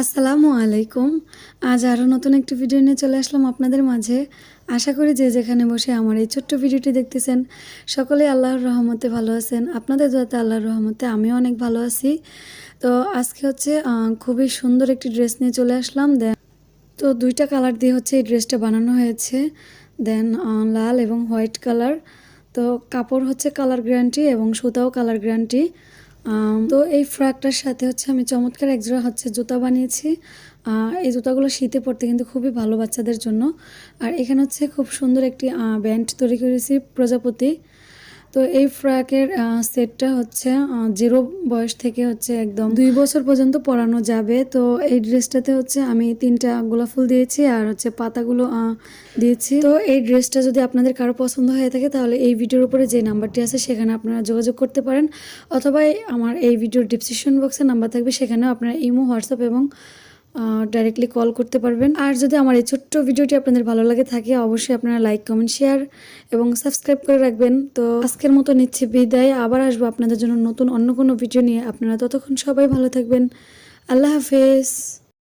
আসসালামু আলাইকুম। আজ আরও নতুন একটি ভিডিও নিয়ে চলে আসলাম আপনাদের মাঝে। আশা করি যে যেখানে বসে আমার এই ছোট্ট ভিডিওটি দেখতেছেন, সকলেই আল্লাহর রহমতে ভালো আছেন। আপনাদের দোয়াতে আল্লাহর রহমতে আমিও অনেক ভালো আছি। তো আজকে হচ্ছে খুবই সুন্দর একটি ড্রেস নিয়ে চলে আসলাম। দেন, তো দুইটা কালার দিয়ে হচ্ছে এই ড্রেসটা বানানো হয়েছে। দেন লাল এবং হোয়াইট কালার তো কাপড় হচ্ছে কালার গ্যারান্টি এবং সুতাও কালার গ্যারান্টি তো এই ফ্রাকটার সাথে হচ্ছে আমি চমৎকার একজোড়া হচ্ছে জুতা বানিয়েছি। এই জুতাগুলো শীতে পড়তে কিন্তু খুবই ভালো বাচ্চাদের জন্য। আর এখানে হচ্ছে খুব সুন্দর একটি ব্যান্ড তৈরি করেছি প্রজাপতি। তো এই ফ্রকের সেটটা হচ্ছে জিরো বয়স থেকে হচ্ছে একদম দুই বছর পর্যন্ত পরানো যাবে। তো এই ড্রেসটাতে হচ্ছে আমি তিনটা গোলাপ ফুল দিয়েছি আর হচ্ছে পাতাগুলো দিয়েছি। তো এই ড্রেসটা যদি আপনাদের কারও পছন্দ হয়ে থাকে, তাহলে এই ভিডিওর উপরে যে নাম্বারটি আছে, সেখানে আপনারা যোগাযোগ করতে পারেন। অথবা আমার এই ভিডিওর ডিসক্রিপশন বক্সে নাম্বার থাকবে, সেখানেও আপনারা ইমো, হোয়াটসঅ্যাপ এবং ডাইরেক্টলি কল করতে পারবেন। আর যদি আমার এই ছোট্ট ভিডিওটি আপনাদের ভালো লাগে থাকে, অবশ্যই আপনারা লাইক কমেন্ট শেয়ার এবং সাবস্ক্রাইব করে রাখবেন। তো আজকের মতো নিচ্ছে বিদায়। আবার আসব আপনাদের জন্য নতুন অন্য কোনো ভিডিও নিয়ে। আপনারা ততক্ষণ সবাই ভালো থাকবেন। আল্লাহ হাফেজ।